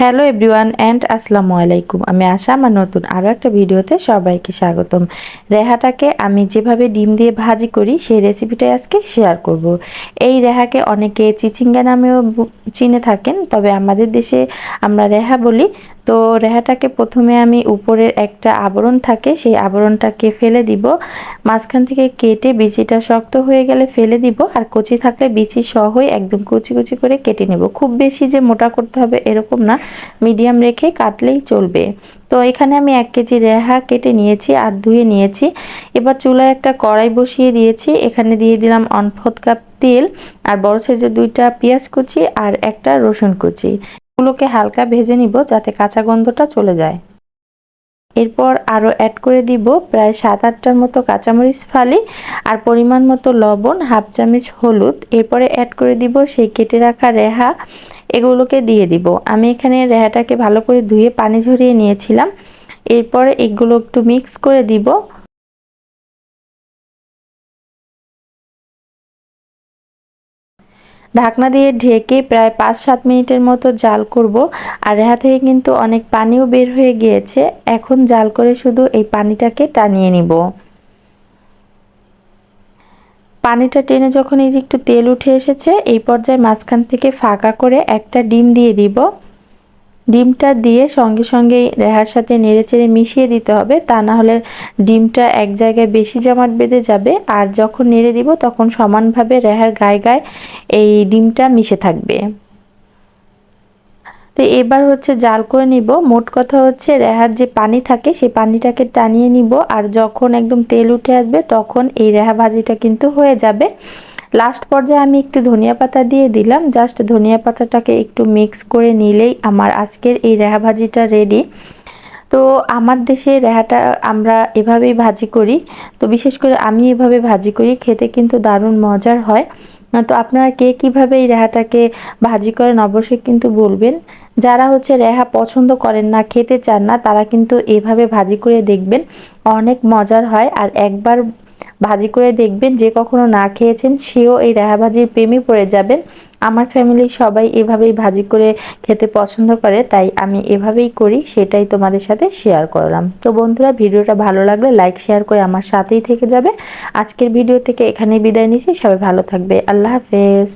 Hello everyone and আসসালামু আলাইকুম। আমি আশা আমার নতুন আরও একটা ভিডিওতে সবাইকে স্বাগতম। রেহাটাকে আমি যেভাবে ডিম দিয়ে ভাজি করি, সেই রেসিপিটাই আজকে শেয়ার করব। এই রেহাকে অনেকে চিচিঙ্গা নামেও চিনে থাকেন, তবে আমাদের দেশে আমরা রেহা বলি। তো রেহাটাকে প্রথমে আমি উপরের একটা আবরণ থাকে, সেই আবরণটাকে ফেলে দিব। মাঝখান থেকে কেটে বিচিটা শক্ত হয়ে গেলে ফেলে দিব, আর কচি থাকলে বিচি সহই একদম কুচি কুচি করে কেটে নেব। খুব বেশি যে মোটা করতে হবে এরকম না। মিডিয়াম রেখে কাটলেই চলবে। তো এখানে আমি এক কেজি রেহা কেটে নিয়েছি আর ধুয়ে নিয়েছি। এবার চুলায় একটা কড়াই বসিয়ে দিয়েছি। এখানে দিয়ে দিলাম অনফত কাপ তেল আর বড় সাইজের দুইটা পেঁয়াজ কুচি আর একটা রসুন কুচি। এগুলোকে হালকা ভেজে নিব যাতে কাঁচা গন্ধটা চলে যায়। এরপর আরও অ্যাড করে দিব প্রায় সাত আটটার মতো কাঁচামরিচ ফালি আর পরিমাণ মতো লবণ, হাফ চামচ হলুদ। এরপরে অ্যাড করে দিব সেই কেটে রাখা রেহা এগুলোকে দিয়ে দিব। আমি এখানে রেহাটাকে ভালো করে ধুয়ে পানি ঝরিয়ে নিয়েছিলাম। এরপর এগুলো একটু মিক্স করে দিব। ঢাকনা দিয়ে ঢেকে প্রায় পাঁচ সাত মিনিটের মতো জাল করব। আর রেহা থেকে কিন্তু অনেক পানিও বের হয়ে গিয়েছে। এখন জাল করে শুধু এই পানিটাকে টানিয়ে নিব। পানিটা টেনে যখন এই যে একটু তেল উঠে এসেছে, এই পর্যায়ে মাঝখান থেকে ফাঁকা করে একটা ডিম দিয়ে দিব। ডিমটা দিয়ে সঙ্গে সঙ্গে রেহার সাথে নেড়ে চেড়ে মিশিয়ে দিতে হবে। তা না হলে ডিমটা এক জায়গায় বেশি জমাট বেঁধে যাবে। আর যখন নেড়ে দিব, তখন সমানভাবে রেহার গায়ে গায়ে এই ডিমটা মিশে থাকবে। তো এবার হচ্ছে জাল করে নিব। মোট কথা হচ্ছে রেহার যে পানি থাকে, সেই পানিটাকে টানিয়ে নিব আর যখন একদম তেল উঠে আসবে তখন এই রেহা ভাজিটা কিন্তু হয়ে যাবে। লাস্ট পর্যায়ে আমি একটু ধনিয়া পাতা দিয়ে দিলাম। জাস্ট ধনিয়া পাতাটাকে একটু মিক্স করে নিলেই আমার আজকের এই রেহা ভাজিটা রেডি তো আমার দেশে রেহাটা আমরা এভাবেই ভাজি করি। তো বিশেষ করে আমি এভাবে ভাজি করি, খেতে কিন্তু দারুণ মজার হয়। তো আপনারা কে কীভাবে এই রেহাটাকে ভাজি করেন অবশ্যই কিন্তু বলবেন। যারা হচ্ছে রেহা পছন্দ করেন না, খেতে চান না, তারা কিন্তু এভাবে ভাজি করে দেখবেন। অনেক মজার হয়। আর একবার ভাজি করে দেখবেন, যে কখনো না খেয়েছেন, সেও এই রেহা ভাজির প্রেমে পড়ে যাবেন। আমার ফ্যামিলির সবাই এভাবেই ভাজি করে খেতে পছন্দ করে, তাই আমি এভাবেই করি, সেটাই তোমাদের সাথে শেয়ার করলাম। তো বন্ধুরা, ভিডিওটা ভালো লাগলে লাইক শেয়ার করে আমার সাথেই থেকে যাবে। আজকের ভিডিও থেকে এখানে বিদায় নিচ্ছি, সবাই ভালো থাকবে। আল্লাহ হাফেজ।